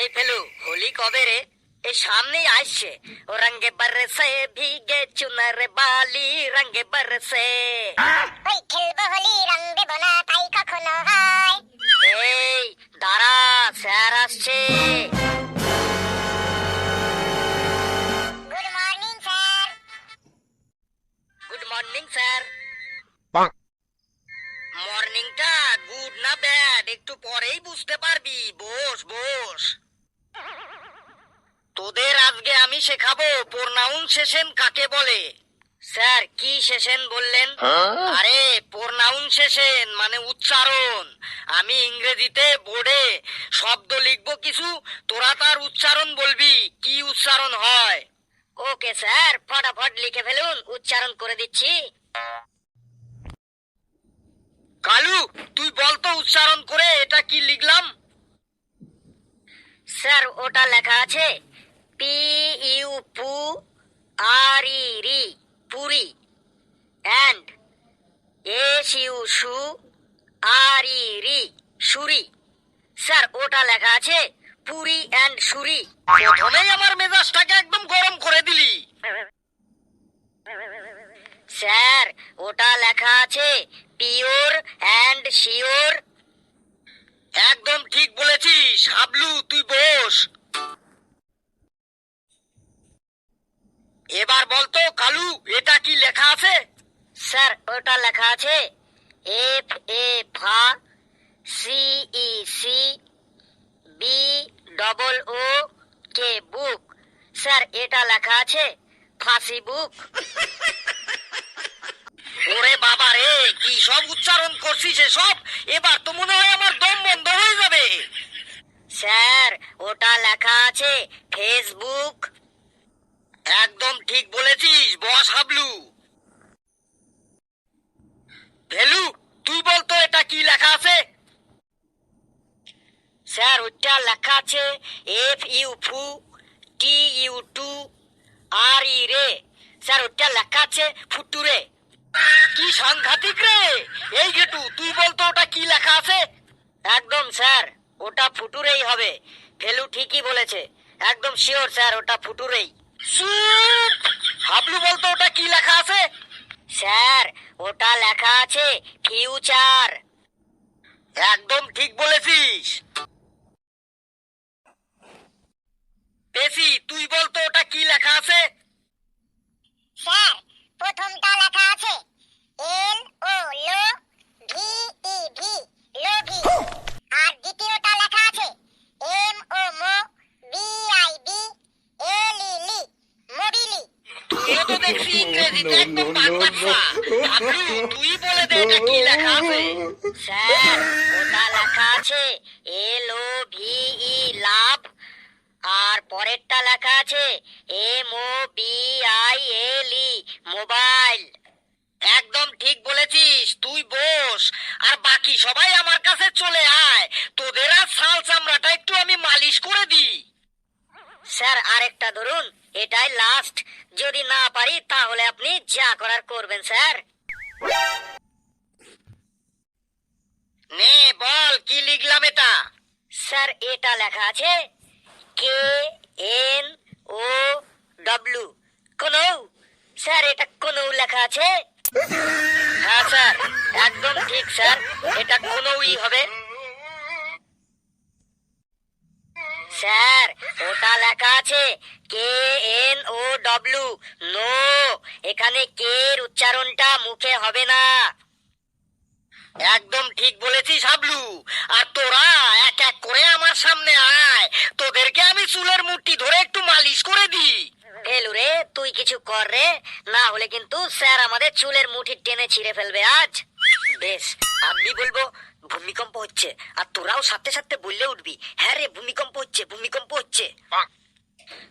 এই ফেলু হোলি কবে রে? এই সামনেই আসছে। ও রঙ্গে বরসে ভিগে চুনার বালি রঙ্গে বরসে। ওই খেলব হোলি রং দেব না তাই কখনো হয়। এই দাঁড়া স্যার আসছে। Good morning sir. Good morning sir. মর্নিংটা good না ব্যাড একটু পরেই বুঝতে পারবি। বস বস তোদের আজকে আমি শেখাবো প্রোনাউন্সেশন কাকে বলে? স্যার কি সেশন বললেন? আরে প্রোনাউন্সেশন মানে উচ্চারণ। আমি ইংরেজিতে বোর্ডে শব্দ লিখব কিছু তোরা তার উচ্চারণ বলবি কি উচ্চারণ হয়? ওকে স্যার ফটাফট লিখে ফেলুন উচ্চারণ করে দিচ্ছি। কালু তুই বলতো উচ্চারণ করে এটা কি লিখলাম? স্যার ওটা লেখা আছে পি ইউ পু আর ই রি পুরি অ্যান্ড এস ইউ সু আর ই রি সুরি স্যার ওটা লেখা আছে পুরি অ্যান্ড সুরি প্রথমেই আমার মেজাজটাকে একদম গরম করে দিলি। স্যার ওটা লেখা আছে পিওর অ্যান্ড শিওর একদম ঠিক বলেছিস। হাবলু তুই বস এবার বলতো কালু এটা কি লেখা আছে স্যার ওটা লেখা আছে F A fa C E C B double O K book sir এটা লেখা আছে ফাঁসি বুক ওরে বাবা রে কি সব উচ্চারণ করছিস সব এবার তো মনে হয় আমার দম বন্ধ হয়ে যাবে। স্যার ওটা লেখা আছে ফেসবুক একদম ঠিক বলেছিস বস হাবলু। ভেলু তুই বলতো এটা কি লেখা আছে? স্যার ওটা লেখা আছে এফ ইউ ফু টি ইউ টু আর ই রে। স্যার ওটা লেখা আছে ফুটুরে। কি সাংঘাতিক রে! এই গেটু তুই বলতো ওটা কি লেখা আছে? একদম স্যার ওটা ফুটুরেই হবে। ফেলু ঠিকই বলেছে। একদম শিওর স্যার ওটা ফুটুরেই! হাবলু বলতো ওটা কি লেখা আছে? স্যার ওটা লেখা আছে ফিউচার। একদম ঠিক বলেছিস। পেসি তুই বলতো ওটা কি লেখা আছে? স্যার প্রথমটা লেখা আছে এল ও লো ভি ই ভি লোভি আর দ্বিতীয়টা লেখা আছে M O mo B I B L E li mobili তুইও তো দেখছি ইংরেজিতে একদম তুই বলে দে এটা কি লেখা আছে? স্যার ওটা লেখা আছে এল ও ভি ই লাভ আর পরেরটা লেখা আছে M O B I L E mobile. একদম ঠিক বলেছিস তুই বস। আর বাকি সবাই আমার কাছে চলে আয়। তোদের আর ছাল চামড়াটা একটু আমি মালিশ করে দিই। স্যার আরেকটা ধরুন এটাই লাস্ট যদি না পারি, তাহলে আপনি যা করার করবেন, স্যার। নে, বল, কি লিখলাম এটা? স্যার, এটা লেখা আছে, কে এন ও ডব্লিউ। কোনো? স্যার, এটা কোনো লেখা আছে? হ্যাঁ স্যার, একদম ঠিক, স্যার, এটা কোনোই হবে। স্যার, ওটা লেখা আছে K N O W. No, এখানে কে এর উচ্চারণটা মুখে হবে না। একদম ঠিক বলেছিস, হাবলু। আর তোরা এক এক করে আমার সামনে আয়। তোদেরকে আমি চুলের মূর্তি ধরে একটু মালিশ করে দি রে তুই কিছু কর রে। না হলে কিন্তু স্যার আমাদের চুলের মুঠি টেনে ছিঁড়ে ফেলবে আজ। বেশ আমি বলব ভূমিকম্প হচ্ছে আর তোরাও সাথে সাথে বললে উঠবি। হ্যাঁ রে ভূমিকম্প হচ্ছে ভূমিকম্প হচ্ছে।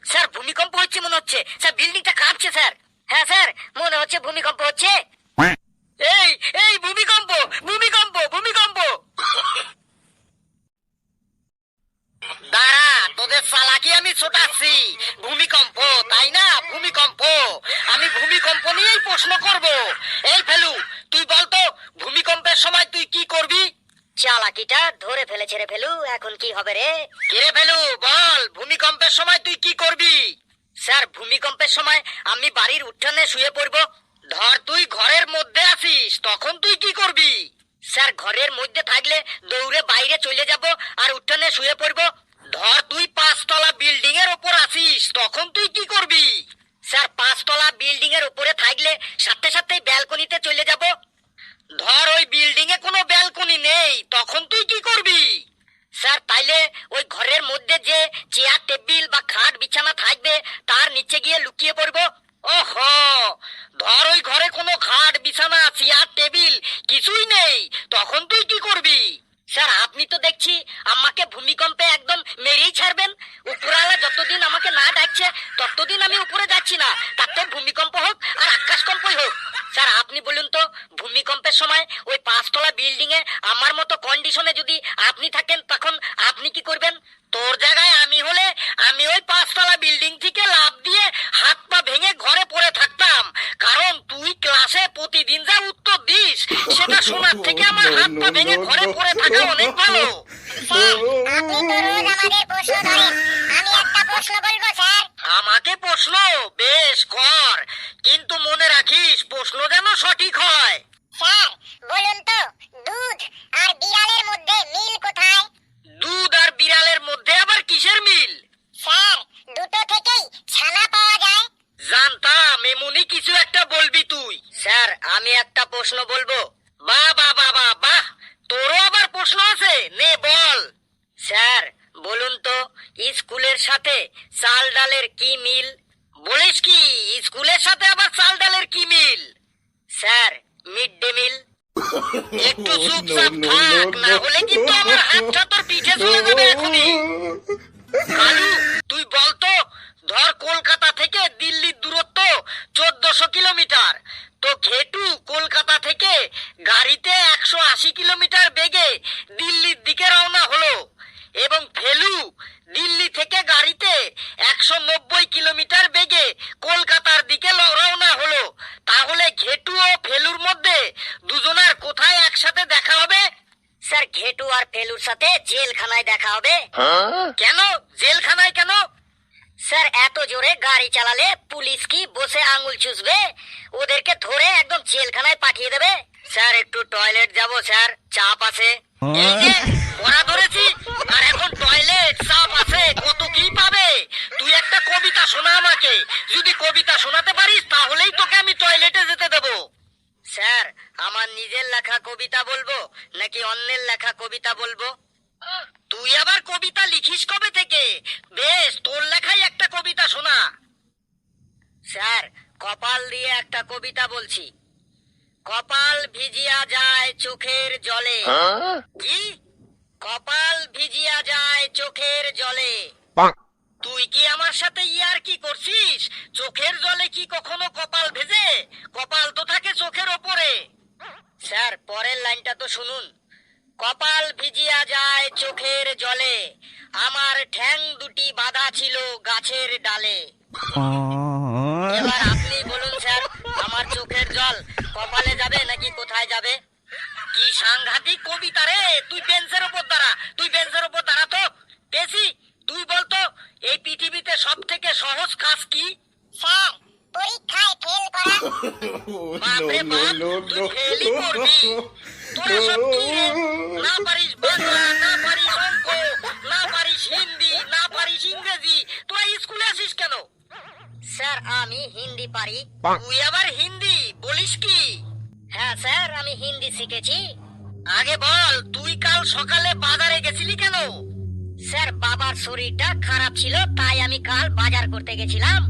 স্যার ভূমিকম্প হচ্ছে মনে হচ্ছে। স্যার বিল্ডিংটা কাঁপছে স্যার। হ্যাঁ স্যার মনে হচ্ছে ভূমিকম্প হচ্ছে। এই এই ভূমিকম্প ভূমিকম্প ভূমিকম্প। দাঁড়া তোদের চালাকি আমি ছোটাচ্ছি। ভূমিকম্প তাই না? ভূমিকম্প। আমি ভূমিকম্প নিয়েই প্রশ্ন করব। এই ফেলু তুই বলতো ভূমিকম্পের সময় তুই কি করবি? চালাকিটা ধরে ফেলেছে রে ফেলু এখন কি হবে রে? কিরে ফেলু বল ভূমিকম্পের সময় তুই কি করবি? স্যার ভূমিকম্পের সময় আমি বাড়ির উঠানে শুয়ে পড়ব। ধর তুই ঘরের মধ্যে আছিস তখন তুই কি করবি? স্যার, ঘরের মধ্যে থাকলে দৌড়ে বাইরে চলে যাব আর উঠানে শুয়ে পড়ব। ধর, তুই পাঁচতলা বিল্ডিং এর ওপর আসিস তখন তুই কি করবি? স্যার, পাঁচতলা বিল্ডিং এর উপরে থাকলে সাথে সাথে ব্যালকনিতে চলে যাব। ধর, ওই বিল্ডিং এ কোনো ব্যালকনি নেই, তখন তুই কি করবি? স্যার, তাইলে ওই ঘরের মধ্যে যে চেয়ার, টেবিল বা খাট, বিছানা থাকবে, তার নিচে গিয়ে লুকিয়ে পড়ব। ওহো! ধর, ওই ঘরে কোনো খাট, বিছানা, চেয়ার, টেবিল কিছুই নেই তখন তুই কি করবি স্যার আপনি তো দেখছি আমাকে ভূমিকম্পে একদম মেরেই ছাড়বেন উপরালা যতদিন আমাকে না ডাকছে ততদিন আমি উপরে যাচ্ছি না তাতে ভূমিকম্প হোক আর আকাশকম্পই হোক স্যার আপনি বলুন তো ভূমিকম্পের সময় ওই পাঁচতলা বিল্ডিং এ আমার মতো কন্ডিশনে যদি আপনি থাকেন, তখন আপনি কি করবেন? তোর জায়গায় আমি হলে আমি ওই পাঁচতলা বিল্ডিং থেকে লাভ দিয়ে হাত পা ভেঙে ঘরে পড়ে থাকতাম কারণ তুই ক্লাসে প্রতিদিন যা উত্তর দিস সেটা শোনার থেকে আমার হাত পা ভেঙে ঘরে পড়ে থাকা অনেক ভালো স্যার আপনি তো রোজ আমাদের প্রশ্ন ধরেন আমি একটা প্রশ্ন বলব স্যার আমাকে প্রশ্ন বেশ কর কিন্তু মনে রাখিস প্রশ্ন যেন সঠিক হয় স্যার বলুন তো দুধ আর বিড়ালের মধ্যে মিল কোথায় দুধ আর বিড়ালের মধ্যে আবার কিসের মিল স্যার দুটো থেকেই ছানা পাওয়া যায় জানতাম এমনই কিছু একটা বলবি তুই স্যার আমি একটা প্রশ্ন বলব বাহ বাহ বাহ বাহ বাহ তোরও আবার প্রশ্ন আছে নে বল স্যার বলুন তো স্কুলের সাথে চাল ডালের কি মিল বলিস কি স্কুলের সাথে আবার চাল ডালের কি মিল স্যার মিড ডে মিল একটু চুপচাপ থাক না হলে কিন্তু আমার হাতটা তোর পিঠে চলে যাবে এখনই। কালু তুই বলতো ধর কলকাতা থেকে দিল্লির দূরত্ব চোদ্দশো কিলোমিটার। তো ঘেটু কলকাতা থেকে গাড়িতে একশো আশি কিলোমিটার বেগে দিল্লির দিকে রওনা হলো। এবং ফেলু দিল্লি থেকে গাড়িতে একশো নব্বই কিলোমিটার বেগে কলকাতার দিকে রওনা হলো তাহলে ঘেটু ও ফেলুর মধ্যে দুজনার কোথায় একসাথে দেখা হবে স্যার ঘেটু আর ফেলুর সাথে জেলখানায় দেখা হবে। কেন? জেলখানায় কেন? স্যার এত জোরে গাড়ি চালালে পুলিশ কি বসে আঙুল চুষবে? ওদেরকে ধরে একদম জেলখানায় পাঠিয়ে দেবে? স্যার একটু টয়লেট যাব স্যার। চাপ আছে। এই যে ওরা ধরেছি। আর এখন টয়লেট চাপ আছে। কত কি পাবে? তুই একটা কবিতা শোনা আমাকে। যদি কবিতা শোনাতে পারিস তাহলেই তোকে আমি টয়লেটে যেতে দেবো। আমার নিজের লেখা কবিতা বলব নাকি অন্যের লেখা কবিতা বলব? তুই আবার কবিতা লিখিস কবে থেকে? বেশ তোর লেখাই একটা কবিতা শোনা। স্যার কপাল দিয়ে একটা কবিতা বলছি। কপাল ভিজিয়া যায় চোখের জলে। কি? কপাল ভিজিয়া যায় চোখের জলে। তুই কি আমার সাথে ইয়ার কি করছিস? চোখের জলে কি কখনো কপাল ভেজে? কপাল তো থাকে লাইনটা তো শুনুন। কপাল ভিজিয়া যায় চোখের জলে। আমার ঠ্যাং দুটি বাঁধা ছিল গাছের ডালে। এবার আপনি বলুন, স্যার, আমার চোখের জল কপালে যাবে নাকি কোথায় যাবে? কি সাংঘাতিক কবিতা রে! তুই বেঞ্চের ওপর দাঁড়া, তুই বেঞ্চের ওপর দাঁড়া তো। পেছি তুই বলতো, এই পৃথিবীতে সব থেকে সহজ কাজ কি? পরীক্ষায় ফেল করা। বাপরে বাপ তুই ফেলই করবি। তোরা সব কি রে? না পারিস বাংলা না পারিস অঙ্ক না পারিস হিন্দি না পারিস ইংরেজি। তোরা স্কুলে আসিস কেন? স্যার আমি হিন্দি পারি। তুই আবার হিন্দি বলিস কি? হ্যাঁ স্যার আমি হিন্দি শিখেছি। আগে বল তুই কাল সকালে বাজারে গেছিলি কেন? স্যার বাবার শরীরটা খারাপ ছিল তাই আমি কাল বাজার করতে গেছিলাম।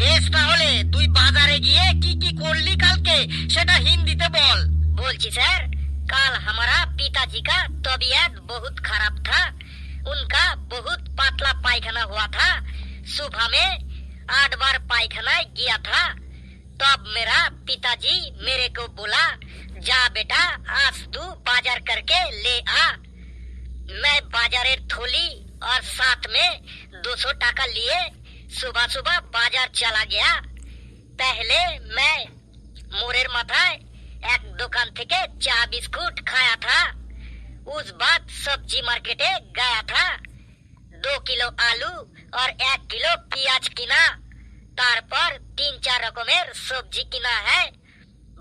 বেশ তাহলে তুই বাজারে গিয়ে কি কি করলি কালকে সেটা হিন্দিতে বল বলছি স্যার कल हमारा पिताजी का तबीयत बहुत खराब था उनका बहुत पतला पायखाना हुआ था सुबह में आठ बार पायखाना गया था तब मेरा पिताजी मेरे को बोला जा बेटा आज तू बाजार करके ले आ मैं बाजारेर थोली और साथ में दो सौ टाका लिए सुबह सुबह बाजार चला गया पहले मैं মোড়ের মাথায় এক দোকান থেকে চা বিস্কুট খায়া থা उस बाद सब्जी मार्केटे गया था दो किलो आलू और एक किलो পেঁয়াজ কিনা তারপর তিন চার রকমের সবজি কিনা है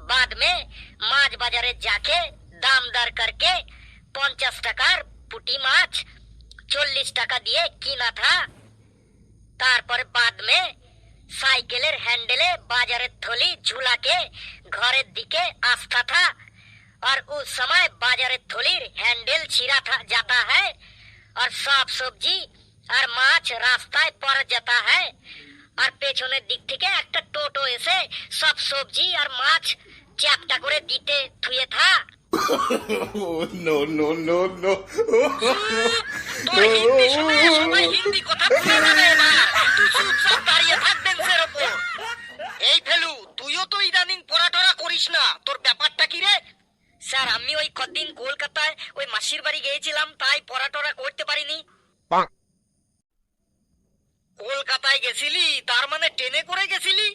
बाद में মাছ বাজারে যাকে দাম দর করকে পঞ্চাশ টাকার পুটি মাছ চল্লিশ টাকা দিয়ে কিনা থা তারপর বাদ মে সাইকেলের হ্যান্ডেলে বাজারের থলি ঝুলাকে ঘরের দিকে আসতা থা और उस समय बाजारेर थलिर हैंडल छिरा था जाता है और सब सब्जी আর মাছ রাস্তায় পড়ে যেতে है আর পেছনের দিক থেকে একটা টোটো এসে সব সবজি আর মাছ চ্যাপটা করে দিতে থুয়ে থা Oh, no, no, no, no. Hindi শুনে সবাই হিন্দি কথা ভুলে যাবে এবার তুই চুপচাপ দাঁড়িয়ে থাক বেঞ্চের ওপর এই ফেলু তুইও তো ইদানিং পড়াটরা করিস না। তোর ব্যাপারটা কি রে? স্যার আমি ওই কদিন কলকাতায় ওই মাসির বাড়ি গিয়েছিলাম তাই পড়াটরা করতে পারিনি। কলকাতায় গেছিলি তার মানে ট্রেনে করে গেছিলি?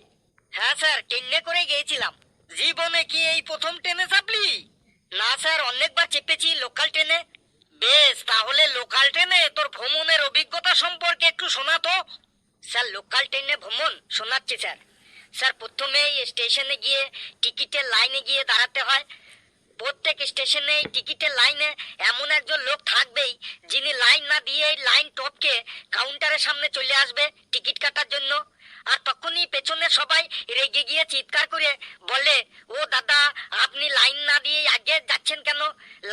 হ্যাঁ স্যার ট্রেনে করে গিয়েছিলাম। জীবনে কি এই প্রথম ট্রেনে চাপলি? না, স্যার, অনেকবার চেপেছি লোকাল ট্রেনে বেশ, তাহলে লোকাল ট্রেনে তোর ভ্রমণের অভিজ্ঞতা সম্পর্কে একটু শোনা তো। স্যার লোকাল ট্রেনে ভ্রমণ? শোনাচ্ছি, স্যার। স্যার, প্রথমে স্টেশনে গিয়ে টিকিটের লাইনে গিয়ে দাঁড়াতে হয়। প্রত্যেক স্টেশনে টিকিটের লাইনে এমন একজন লোক থাকবেই, যিনি লাইন না দিয়ে লাইন টপকে কাউন্টারের সামনে চলে আসবে টিকিট কাটার জন্য। আর তখনই পেছনে সবাই রেগে গিয়ে চিৎকার করে বলে, ও দাদা, আপনি লাইন না দিয়ে আগে যাচ্ছেন কেন?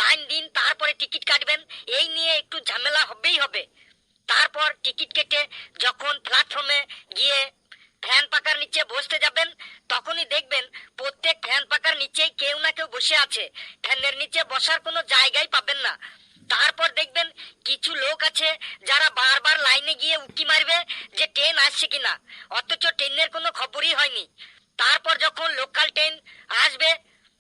লাইন দিন, তারপরে টিকিট কাটবেন। এই নিয়ে একটু ঝামেলা হবেই হবে। তারপর টিকিট কেটে যখন প্ল্যাটফর্মে গিয়ে ফ্যান পাকার নিচে বসতে যাবেন, তখনই দেখবেন প্রত্যেক ফ্যান পাকার নিচেই কেউ না কেউ বসে আছে। ফ্যানের নিচে বসার কোনো জায়গাই পাবেন না। তারপর দেখবেন কিছু লোক আছে যারা বারবার লাইনে গিয়ে উকি মারবে যে ট্রেন আসছে কিনা। অথচ ট্রেনের কোনো খবরই হয়নি। তারপর যখন লোকাল ট্রেন আসবে,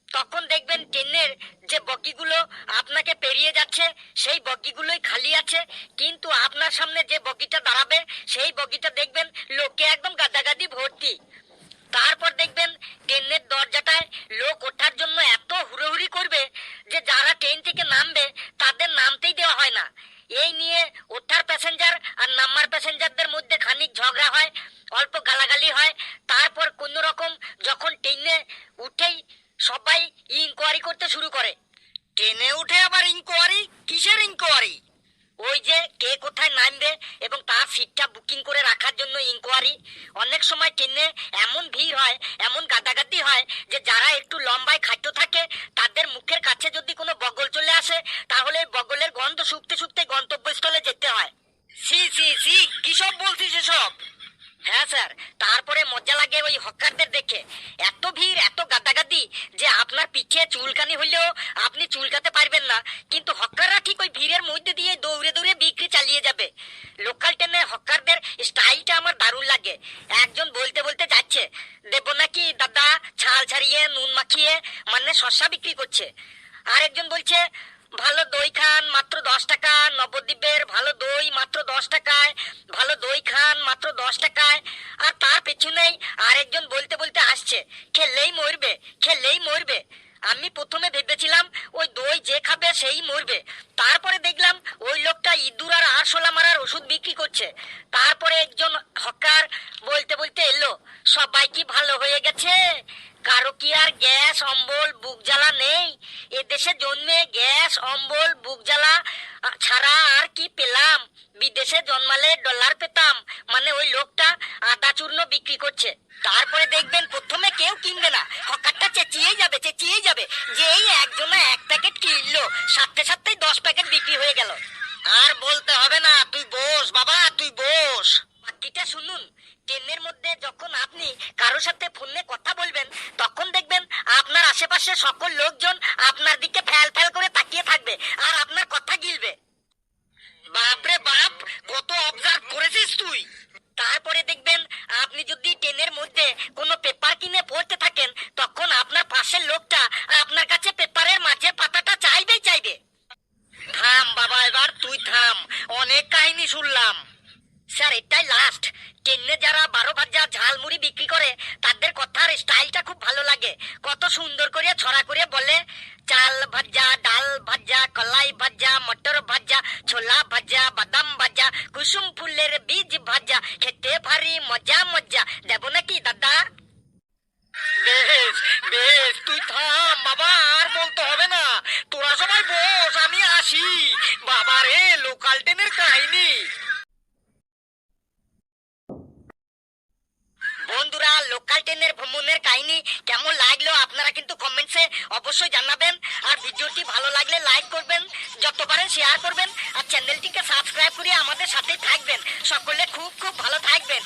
তখন দেখবেন ট্রেনের যে বগিগুলো আপনাকে পেরিয়ে যাচ্ছে, সেই বগিগুলোই খালি আছে। কিন্তু আপনার সামনে যে বগিটা দাঁড়াবে, সেই বগিটা দেখবেন লোকে একদম গাদাগাদি ভর্তি তারপর দেখবেন ট্রেনের দরজাটায় লোক ওঠার জন্য এত হুড়োহুড়ি করবে যে যারা ট্রেন থেকে নামবে তাদের নামতেই দেওয়া হয় না এই নিয়ে ওঠার প্যাসেঞ্জার আর নামার প্যাসেঞ্জারদের মধ্যে খানিক ঝগড়া হয় অল্প গালাগালি হয় তারপর কোন রকম যখন ট্রেনে উঠেই সবাই ইনকোয়ারি করতে শুরু করে ট্রেনে উঠে আবার ইনকোয়ারি কিসের ইনকোয়ারি ওই যে কে কোথায় নামবে এবং তার সিটটা বুকিং করে রাখার জন্য ইনকোয়ারি অনেক সময় ট্রেনে এমন ভিড় হয়, এমন গাদাগাদি হয় যে যারা একটু লম্বায় খাদ্য থাকে, তাদের মুখের কাছে যদি কোনো বগল চলে আসে, তাহলে বগলের গন্ধ শুকতে শুকতে গন্তব্যস্থলে যেতে হয়। সি সি সি, কি সব বলছিস এসব? হ্যাঁ স্যার, তারপরে মজা লাগে ওই হকারদের দেখে। এত ভিড়, এত গাদাগাদি যে আপনার পিঠে চুলকানি হলেও আপনি চুলকাতে পারবেন না। কিন্তু হকাররা ঠিক ওই ভিড়ের মধ্যে দিয়ে দৌড়ে দৌড়ে বিক্রি চালিয়ে যাবে। লোকাল ট্রেনে হকারদের স্টাইলটা আমার দারুণ লাগে। একজন বলতে বলতে যাচ্ছে, দেব নাকি দাদা ছাল ছাড়িয়ে, নুন মাখিয়ে মানে শসা বিক্রি করছে? আরেকজন বলছে ভালো দই খান, মাত্র দশ টাকা। নবদ্বীপের ভালো দই, মাত্র দশ টাকায়। ভালো দই খান, মাত্র দশ টাকায়। আর তার পেছনেই আরেকজন বলতে বলতে আসছে, খেললেই মরবে খেললেই মরবে। আমি প্রথমে ভেবেছিলাম, ওই দই যে খাবে সেই মরবে। তারপরে দেখলাম, ওই লোকটা ইঁদুর আর আরশোলা মারার ওষুধ বিক্রি করছে। তারপরে একজন হকার বলতে বলতে এলো, সবাই কি ভালো হয়ে গেছে? কারও কি আর গ্যাস, অম্বল, বুক জ্বালা নেই? এদেশে জন্মে গ্যাস, অম্বল, বুক জ্বালা ছাড়া আর কি পেলাম? বিদেশে জন্মালে ডলার পেতাম। মানে ওই লোকটা আদা চূর্ণ বিক্রি করছে। তারপরে দেখবেন প্রথমে কেউ কিনবে না। হকারটা চেঁচিয়েই যাবে চেঁচিয়েই যাবে। যে এই একজনে এক প্যাকেট কিনলো, সাথে সাথেই দশ প্যাকেট বিক্রি হয়ে গেল। আর বলতে হবে না, তুই বস, বাবা, তুই বস। বাকিটা শুনুন ট্রেনের মধ্যে যখন আপনি কারোর সাথে ফোনে কথা বলবেন, তখন আশেপাশে সকল লোকজন আপনার দিকে ফ্যাল ফ্যাল করে তাকিয়ে থাকবে আর আপনার কথা গিলবে। বাপরে বাপ কত অবজার্ভ করেছিস তুই? তারপরে দেখবেন আপনি যদি ট্রেনের মধ্যে কোনো পেপার কিনে পড়তে থাকেন তখন আপনার পাশের লোকটা আপনার কাছে পেপারের মাঝে পাতাটা চাইবেই চাইবে। থাম বাবা এবার তুই থাম। অনেক কাহিনী শুনলাম। ট্রেনে যারা বারো ভাজা ঝালমুড়ি বিক্রি করে, তাদের কথার স্টাইলটা খুব ভালো লাগে। কত সুন্দর করে ছড়া করে বলে, চাল ভাজা, ডাল ভাজা, কলাই ভাজা, মটর ভাজা, ছোলা ভাজা, বাদাম ভাজা, কুসুম ফুলের বীজ ভাজা, খেতে ভারী মজা মজা। দেব নাকি, দাদা? বেশ বেশ, তুই থাম, বাবা, আর বলতে হবে না। তোরা সবাই বস, আমি আসি। বাবা লোকাল ট্রেনের কাহিনী। লোকাল ভ্রমণের কাহিনী কেমন লাগল আপনারা কিন্তু কমেন্টসে অবশ্যই জানাবেন। আর ভিডিওটি ভালো লাগলে লাইক করবেন যত পারেন শেয়ার করবেন, আর চ্যানেলটিকে সাবস্ক্রাইব করে আমাদের সাথে থাকবেন। সকলে খুব খুব ভালো থাকবেন।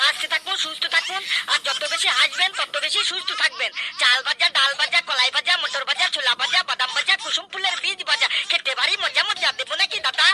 হাসতে থাকুন, সুস্থ থাকুন, আর যত বেশি হাসবেন, তত বেশি সুস্থ থাকবেন। চাল ভাজা, ডাল ভাজা, কলাই ভাজা, মটর ভাজা, ছোলা ভাজা, বাদাম ভাজা, কুসুম ফুলের বীজ ভাজা, খেতে পারি মজা মজা, দেবো নাকি দাদা?